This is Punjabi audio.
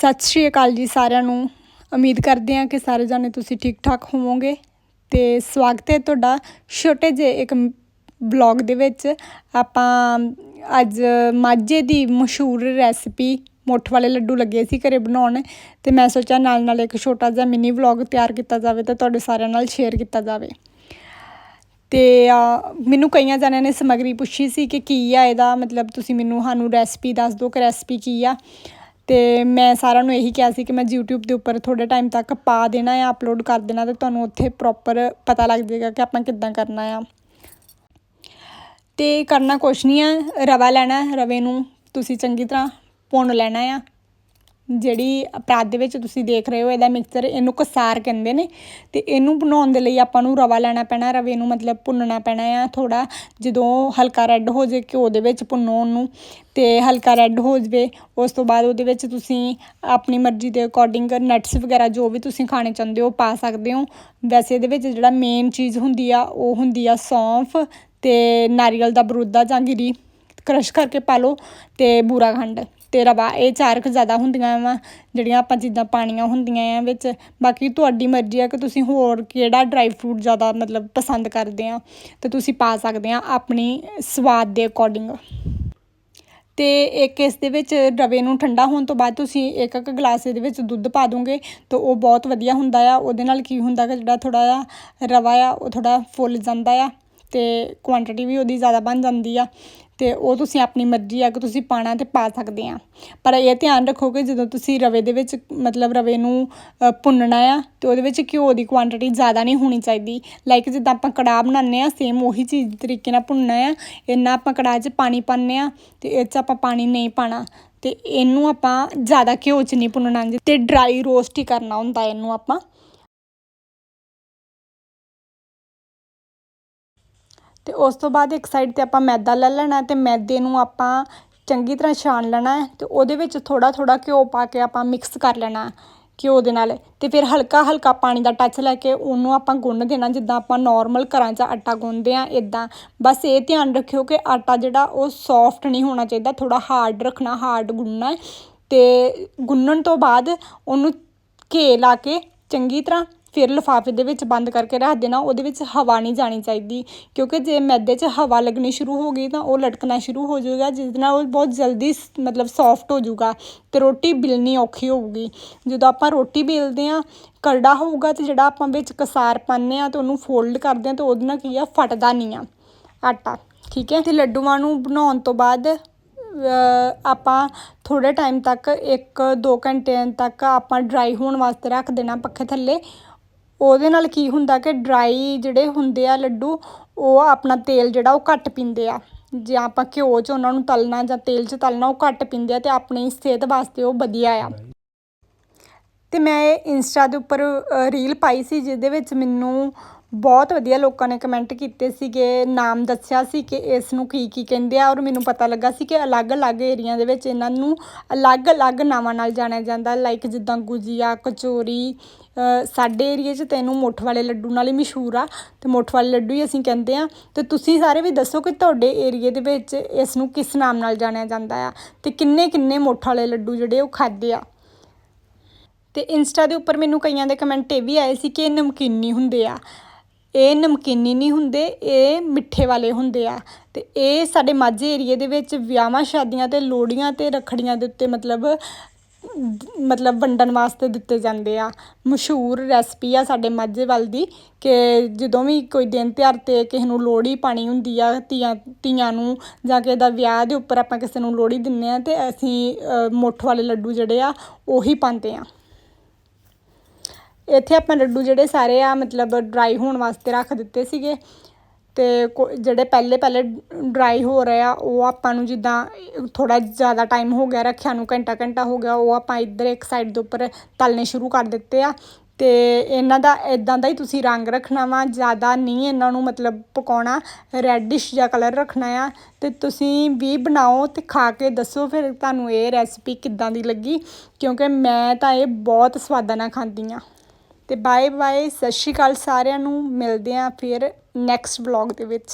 ਸਤਿ ਸ਼੍ਰੀ ਅਕਾਲ ਜੀ ਸਾਰਿਆਂ ਨੂੰ। ਉਮੀਦ ਕਰਦੇ ਹਾਂ ਕਿ ਸਾਰੇ ਜਾਣੇ ਤੁਸੀਂ ਠੀਕ ਠਾਕ ਹੋਵੋਗੇ। ਤੇ ਸਵਾਗਤ ਹੈ ਤੁਹਾਡਾ ਛੋਟੇ ਜਿਹੇ ਇੱਕ ਬਲੌਗ ਦੇ ਵਿੱਚ। ਆਪਾਂ ਅੱਜ ਮਾਝੇ ਦੀ ਮਸ਼ਹੂਰ ਰੈਸਪੀ ਮੁੱਠ ਵਾਲੇ ਲੱਡੂ ਲੱਗੇ ਸੀ ਘਰੇ ਬਣਾਉਣ। ਤੇ ਮੈਂ ਸੋਚਿਆ ਨਾਲ ਨਾਲ ਇੱਕ ਛੋਟਾ ਜਿਹਾ ਮਿਨੀ ਵਲੌਗ ਤਿਆਰ ਕੀਤਾ ਜਾਵੇ ਤੇ ਤੁਹਾਡੇ ਸਾਰਿਆਂ ਨਾਲ ਸ਼ੇਅਰ ਕੀਤਾ ਜਾਵੇ। ਤੇ ਮੈਨੂੰ ਕਈਆਂ ਜਣਿਆਂ ਨੇ ਸਮੱਗਰੀ ਪੁੱਛੀ ਸੀ ਕਿ ਕੀ ਆ ਇਹਦਾ। ਮਤਲਬ ਤੁਸੀਂ ਮੈਨੂੰ ਸਾਨੂੰ ਰੈਸਪੀ ਦੱਸ ਦਿਓ ਕਿ ਰੈਸਪੀ ਕੀ ਆ। ਅਤੇ ਮੈਂ ਸਾਰਿਆਂ ਨੂੰ ਇਹੀ ਕਿਹਾ ਸੀ ਕਿ ਮੈਂ ਯੂਟਿਊਬ ਦੇ ਉੱਪਰ ਥੋੜ੍ਹੇ ਟਾਈਮ ਤੱਕ ਪਾ ਦੇਣਾ ਆ ਅਪਲੋਡ ਕਰ ਦੇਣਾ ਅਤੇ ਤੁਹਾਨੂੰ ਉੱਥੇ ਪ੍ਰੋਪਰ ਪਤਾ ਲੱਗ ਜਾਏਗਾ ਕਿ ਆਪਾਂ ਕਿੱਦਾਂ ਕਰਨਾ ਆ। ਅਤੇ ਕਰਨਾ ਕੁਛ ਨਹੀਂ ਆ, ਰਵਾ ਲੈਣਾ ਰਵੇ ਨੂੰ, ਤੁਸੀਂ ਚੰਗੀ ਤਰ੍ਹਾਂ ਭੁੰਨ ਲੈਣਾ ਆ। ਜਿਹੜੀ ਪਰਾਤ ਦੇ ਵਿੱਚ ਤੁਸੀਂ ਦੇਖ ਰਹੇ ਹੋ, ਇਹਦਾ ਮਿਕਸਚਰ ਇਹਨੂੰ ਕਸਾਰ ਕਹਿੰਦੇ ਨੇ ਤੇ ਇਹਨੂੰ ਬਣਾਉਣ ਦੇ ਲਈ ਆਪਾਂ ਨੂੰ ਰਵਾ ਲੈਣਾ ਪੈਣਾ, ਰਵੇ ਨੂੰ ਮਤਲਬ ਭੁੰਨਣਾ ਪੈਣਾ ਆ ਥੋੜਾ ਜਦੋਂ ਹਲਕਾ ਰੈੱਡ ਹੋ ਜੇ ਘਿਓ ਦੇ ਵਿੱਚ ਭੁੰਨੋ ਉਹਨੂੰ ਤੇ ਹਲਕਾ ਰੈੱਡ ਹੋ ਜਵੇ, ਉਸ ਤੋਂ ਬਾਅਦ ਉਹਦੇ ਵਿੱਚ ਤੁਸੀਂ ਆਪਣੀ ਮਰਜ਼ੀ ਦੇ ਅਕੋਰਡਿੰਗ ਨਟਸ ਵਗੈਰਾ ਜੋ ਵੀ ਤੁਸੀਂ ਖਾਣੇ ਚਾਹੁੰਦੇ ਹੋ ਪਾ ਸਕਦੇ ਹੋ। ਵੈਸੇ ਇਹਦੇ ਵਿੱਚ ਜਿਹੜਾ ਮੇਨ ਚੀਜ਼ ਹੁੰਦੀ ਆ, ਉਹ ਹੁੰਦੀ ਆ ਸੌਂਫ ਤੇ ਨਾਰੀਅਲ ਦਾ ਬਰੂਦਾ ਜਾਂ ਗਿਰੀ ਕ੍ਰਸ਼ ਕਰਕੇ ਪਾ ਲਓ ਤੇ ਬੂਰਾ ਖੰਡ। ਤੇ ਰਵਾ ਇਹ ਚਾਰ ਕੁ ਜ਼ਿਆਦਾ ਹੁੰਦੀਆਂ ਵਾ, ਜਿਹੜੀਆਂ ਆਪਾਂ ਚੀਜ਼ਾਂ ਪਾਣੀਆਂ ਹੁੰਦੀਆਂ ਆ ਵਿੱਚ। ਬਾਕੀ ਤੁਹਾਡੀ ਮਰਜ਼ੀ ਆ ਕਿ ਤੁਸੀਂ ਹੋਰ ਕਿਹੜਾ ਡਰਾਈ ਫਰੂਟ ਜ਼ਿਆਦਾ ਮਤਲਬ ਪਸੰਦ ਕਰਦੇ ਆ, ਤੇ ਤੁਸੀਂ ਪਾ ਸਕਦੇ ਆ ਆਪਣੀ ਸਵਾਦ ਦੇ ਅਕੋਰਡਿੰਗ ਤੇ ਇੱਕ ਇਸ ਦੇ ਵਿੱਚ ਰਵੇ ਨੂੰ ਠੰਡਾ ਹੋਣ ਤੋਂ ਬਾਅਦ ਤੁਸੀਂ ਇੱਕ ਇੱਕ ਗਲਾਸ ਇਹਦੇ ਵਿੱਚ ਦੁੱਧ ਪਾ ਦੋਗੇ, ਤਾਂ ਉਹ ਬਹੁਤ ਵਧੀਆ ਹੁੰਦਾ ਆ। ਉਹਦੇ ਨਾਲ ਕੀ ਹੁੰਦਾ ਕਿ ਜਿਹੜਾ ਥੋੜਾ ਜਿਹਾ ਰਵਾ ਆ, ਉਹ ਥੋੜਾ ਫੁੱਲ ਜਾਂਦਾ ਆ, ਤੇ ਕੁਆਂਟੀਟੀ ਵੀ ਉਹਦੀ ਜ਼ਿਆਦਾ ਬਣ ਜਾਂਦੀ ਆ। ਤੇ ਉਹ ਤੁਸੀਂ ਆਪਣੀ ਮਰਜ਼ੀ ਆ ਕਿ ਤੁਸੀਂ ਪਾਣਾ ਤੇ ਪਾ ਸਕਦੇ ਆ। ਪਰ ਇਹ ਧਿਆਨ ਰੱਖੋ ਕਿ ਜਦੋਂ ਤੁਸੀਂ ਰਵੇ ਦੇ ਵਿੱਚ, ਮਤਲਬ ਰਵੇ ਨੂੰ ਭੁੰਨਣਾ ਆ, ਤੇ ਉਹਦੇ ਵਿੱਚ ਘਿਓ ਦੀ ਕੁਆਂਟੀਟੀ ਜ਼ਿਆਦਾ ਨਹੀਂ ਹੋਣੀ ਚਾਹੀਦੀ। ਲਾਈਕ ਜਿੱਦਾਂ ਆਪਾਂ ਕੜਾਹ ਬਣਾਉਂਦੇ ਆ ਸੇਮ ਉਹੀ ਚੀਜ਼ ਤਰੀਕੇ ਨਾਲ ਭੁੰਨਣਾ ਆ। ਇੰਨਾ ਆਪਾਂ ਕੜਾਹ 'ਚ ਪਾਣੀ ਪਾਉਂਦੇ ਆ, ਤੇ ਇਹ 'ਚ ਆਪਾਂ ਪਾਣੀ ਨਹੀਂ ਪਾਣਾ ਤੇ ਇਹਨੂੰ ਆਪਾਂ ਜ਼ਿਆਦਾ ਘਿਓ 'ਚ ਨਹੀਂ ਭੁੰਨਣਾ, ਤੇ ਡਰਾਈ ਰੋਸਟ ਹੀ ਕਰਨਾ ਹੁੰਦਾ ਇਹਨੂੰ ਆਪਾਂ। ਤੇ ਉਸ ਤੋਂ ਬਾਅਦ ਇੱਕ ਸਾਈਡ ਤੇ ਆਪਾਂ ਮੈਦਾ ਲੈ ਲੈਣਾ ਤੇ ਮੈਦੇ ਨੂੰ ਆਪਾਂ ਚੰਗੀ ਤਰ੍ਹਾਂ ਛਾਣ ਲੈਣਾ ਹੈ ਤੇ ਉਹਦੇ ਵਿੱਚ ਥੋੜਾ ਥੋੜਾ ਘਿਓ ਪਾ ਕੇ ਆਪਾਂ ਮਿਕਸ ਕਰ ਲੈਣਾ ਘਿਓ ਦੇ ਨਾਲ ਤੇ ਫਿਰ ਹਲਕਾ ਹਲਕਾ ਪਾਣੀ ਦਾ ਟੱਚ ਲੈ ਕੇ ਉਹਨੂੰ ਆਪਾਂ ਗੁੰਨ ਦੇਣਾ ਜਿੱਦਾਂ ਆਪਾਂ ਨਾਰਮਲ ਘਰਾਂ 'ਚ ਆਟਾ ਗੁੰਨਦੇ ਆ ਇਦਾਂ ਬਸ ਇਹ ਧਿਆਨ ਰੱਖਿਓ ਕਿ ਆਟਾ ਜਿਹੜਾ ਉਹ ਸੌਫਟ ਨਹੀਂ ਹੋਣਾ ਚਾਹੀਦਾ ਥੋੜਾ ਹਾਰਡ ਰੱਖਣਾ ਹਾਰਡ ਗੁੰਨਣਾ ਹੈ ਤੇ ਗੁੰਨਣ ਤੋਂ ਬਾਅਦ ਉਹਨੂੰ ਘੇ ਲਾ ਕੇ ਚੰਗੀ ਤਰ੍ਹਾਂ ਫਿਰ ਲਿਫਾਫੇ ਦੇ ਵਿੱਚ ਬੰਦ ਕਰਕੇ ਰੱਖ ਦੇਣਾ, ਉਹਦੇ ਵਿੱਚ ਹਵਾ ਨਹੀਂ ਜਾਣੀ ਚਾਹੀਦੀ। ਕਿਉਂਕਿ ਜੇ ਮੈਦੇ 'ਚ ਹਵਾ ਲੱਗਣੀ ਸ਼ੁਰੂ ਹੋ ਗਈ ਤਾਂ ਉਹ ਲਟਕਣਾ ਸ਼ੁਰੂ ਹੋ ਜਾਊਗਾ, ਜਿਸ ਨਾਲ ਉਹ ਬਹੁਤ ਜਲਦੀ ਸ- ਮਤਲਬ ਸੌਫਟ ਹੋ ਜਾਊਗਾ ਤੇ ਰੋਟੀ ਬਿਲਣੀ ਔਖੀ ਹੋਊਗੀ। ਜਦੋਂ ਆਪਾਂ ਰੋਟੀ ਬੇਲਦੇ ਆ ਕਰੜਾ ਹੋਊਗਾ ਤੇ ਜਿਹੜਾ ਆਪਾਂ ਵਿੱਚ ਕਸਾਰ ਪਾਉਂਦੇ ਆ ਤੇ ਉਹਨੂੰ ਫੋਲਡ ਕਰਦੇ ਆ ਤੇ ਉਹਦੇ ਨਾਲ ਕੀ ਆ, ਫਟਦਾ ਨਹੀਂ ਆ ਆਟਾ, ਠੀਕ ਹੈ? ਤੇ ਲੱਡੂਆਂ ਨੂੰ ਬਣਾਉਣ ਤੋਂ ਬਾਅਦ ਆਪਾਂ ਥੋੜੇ ਟਾਈਮ ਤੱਕ 1-2 ਘੰਟਿਆਂ ਤੱਕ ਆਪਾਂ ਡਰਾਈ ਹੋਣ ਵਾਸਤੇ ਰੱਖ ਦੇਣਾ ਪੱਖੇ ਥੱਲੇ। ਉਹਦੇ ਨਾਲ ਕੀ ਹੁੰਦਾ ਕਿ ਡਰਾਈ ਜਿਹੜੇ ਹੁੰਦੇ ਆ ਲੱਡੂ, ਉਹ ਆਪਣਾ ਤੇਲ ਜਿਹੜਾ ਉਹ ਘੱਟ ਪੀਂਦੇ ਆ। ਜੇ ਆਪਾਂ ਘਿਓ 'ਚ ਉਹਨਾਂ ਨੂੰ ਤਲਣਾ ਜਾਂ ਤੇਲ 'ਚ ਤਲਣਾ, ਉਹ ਘੱਟ ਪੀਂਦੇ ਆ ਤੇ ਆਪਣੀ ਸਿਹਤ ਵਾਸਤੇ ਉਹ ਵਧੀਆ ਆ। ਤੇ ਮੈਂ ਇੰਸਟਾ ਦੇ ਉੱਪਰ ਰੀਲ ਪਾਈ ਸੀ, ਜਿਹਦੇ ਵਿੱਚ ਮੈਨੂੰ ਬਹੁਤ ਵਧੀਆ ਲੋਕਾਂ ਨੇ ਕਮੈਂਟ ਕੀਤੇ ਸੀਗੇ, ਨਾਮ ਦੱਸਿਆ ਸੀ ਕਿ ਇਸ ਨੂੰ ਕੀ ਕੀ ਕਹਿੰਦੇ ਆ ਔਰ ਮੈਨੂੰ ਪਤਾ ਲੱਗਾ ਸੀ ਕਿ ਅਲੱਗ-ਅਲੱਗ ਏਰੀਆ ਦੇ ਵਿੱਚ ਇਹਨਾਂ ਨੂੰ ਅਲੱਗ-ਅਲੱਗ ਨਾਵਾਂ ਨਾਲ ਜਾਣਿਆ ਜਾਂਦਾ ਲਾਈਕ ਜਿੱਦਾਂ ਗੁਜੀਆ, ਕਚੋਰੀ ਸਾਡੇ ਏਰੀਏ 'ਚ ਤੈਨੂੰ ਮੁੱਠ ਵਾਲੇ ਲੱਡੂ ਨਾਲ ਹੀ ਮਸ਼ਹੂਰ ਆ ਤੇ ਮੁੱਠ ਵਾਲੇ ਲੱਡੂ ਹੀ ਅਸੀਂ ਕਹਿੰਦੇ ਆ। ਤੇ ਤੁਸੀਂ ਸਾਰੇ ਵੀ ਦੱਸੋ ਕਿ ਤੁਹਾਡੇ ਏਰੀਏ ਦੇ ਵਿੱਚ ਇਸ ਨੂੰ ਕਿਸ ਨਾਮ ਨਾਲ ਜਾਣਿਆ ਜਾਂਦਾ ਆ ਤੇ ਕਿੰਨੇ ਕਿੰਨੇ ਮੁੱਠ ਵਾਲੇ ਲੱਡੂ ਜਿਹੜੇ ਉਹ ਖਾਦੇ ਆ? ਤੇ ਇੰਸਟਾ ਦੇ ਉੱਪਰ ਮੈਨੂੰ ਕਈਆਂ ਦੇ ਕਮੈਂਟ ਇਹ ਵੀ ਆਏ ਸੀ ਕਿ ਇਹ ਨਮਕੀਨੀ ਹੁੰਦੇ ਆ। ਇਹ ਨਮਕੀਨੀ ਨਹੀਂ ਹੁੰਦੇ, ਇਹ ਮਿੱਠੇ ਵਾਲੇ ਹੁੰਦੇ ਆ। ਅਤੇ ਇਹ ਸਾਡੇ ਮਾਝੇ ਏਰੀਏ ਦੇ ਵਿੱਚ ਵਿਆਹਾਂ, ਸ਼ਾਦੀਆਂ ਤੇ ਲੋਹੜੀਆਂ ਅਤੇ ਰੱਖੜੀਆਂ ਦੇ ਉੱਤੇ ਮਤਲਬ ਮਤਲਬ ਵੰਡਣ ਵਾਸਤੇ ਦਿੱਤੇ ਜਾਂਦੇ ਆ। ਮਸ਼ਹੂਰ ਰੈਸਪੀ ਆ ਸਾਡੇ ਮਾਝੇ ਵੱਲ ਦੀ ਕਿ ਜਦੋਂ ਵੀ ਕੋਈ ਦਿਨ ਤਿਉਹਾਰ ਤੇ ਕਿਸੇ ਨੂੰ ਲੋਹੜੀ ਪਾਣੀ ਹੁੰਦੀ ਆ, ਧੀਆਂ ਧੀਆਂ ਨੂੰ ਜਾਂ ਕਿਸੇ ਦਾ ਵਿਆਹ ਦੇ ਉੱਪਰ ਆਪਾਂ ਕਿਸੇ ਨੂੰ ਲੋਹੜੀ ਦਿੰਦੇ ਹਾਂ ਅਤੇ ਅਸੀਂ ਮੋਠ ਵਾਲੇ ਲੱਡੂ ਜਿਹੜੇ ਆ, ਉਹੀ ਪਾਉਂਦੇ ਹਾਂ ਇੱਥੇ ਆਪਾਂ ਲੱਡੂ ਜਿਹੜੇ ਸਾਰੇ ਆ, ਮਤਲਬ ਡਰਾਈ ਹੋਣ ਵਾਸਤੇ ਰੱਖ ਦਿੱਤੇ ਸੀਗੇ। ਤੇ ਕੋ- ਜਿਹੜੇ ਪਹਿਲੇ ਪਹਿਲੇ ਡਰਾਈ ਹੋ ਰਹੇ ਆ, ਉਹ ਆਪਾਂ ਨੂੰ ਜਿੱਦਾਂ ਥੋੜਾ ਜ਼ਿਆਦਾ ਟਾਈਮ ਹੋ ਗਿਆ ਰੱਖਿਆ ਨੂੰ, ਘੰਟਾ ਘੰਟਾ ਹੋ ਗਿਆ, ਉਹ ਆਪਾਂ ਇੱਧਰ ਇੱਕ ਸਾਈਡ ਦੇ ਉੱਪਰ ਤਲਨੇ ਸ਼ੁਰੂ ਕਰ ਦਿੱਤੇ ਆ। ਤੇ ਇਹਨਾਂ ਦਾ ਇਦਾਂ ਦਾ ਹੀ ਤੁਸੀਂ ਰੰਗ ਰੱਖਣਾ ਵਾ, ਜ਼ਿਆਦਾ ਨਹੀਂ ਇਹਨਾਂ ਨੂੰ ਮਤਲਬ ਪਕਾਉਣਾ ਰੈਡਿਸ਼ ਜਿਹਾ ਕਲਰ ਰੱਖਣਾ ਆ। ਤੇ ਤੁਸੀਂ ਵੀ ਬਣਾਓ ਤੇ ਖਾ ਕੇ ਦੱਸੋ ਫਿਰ ਤੁਹਾਨੂੰ ਇਹ ਰੈਸਪੀ ਕਿੱਦਾਂ ਦੀ ਲੱਗੀ, ਕਿਉਂਕਿ ਮੈਂ ਤਾਂ ਇਹ ਬਹੁਤ ਸਵਾਦਾਂ ਨਾਲ ਖਾਂਦੀ ਆ। ਤੇ ਬਾਏ ਬਾਏ ਸਤਿ ਸ਼੍ਰੀ ਅਕਾਲ ਸਾਰਿਆਂ ਨੂੰ, ਮਿਲਦੇ ਆਂ ਫਿਰ ਨੈਕਸਟ ਵਲੌਗ ਦੇ ਵਿੱਚ।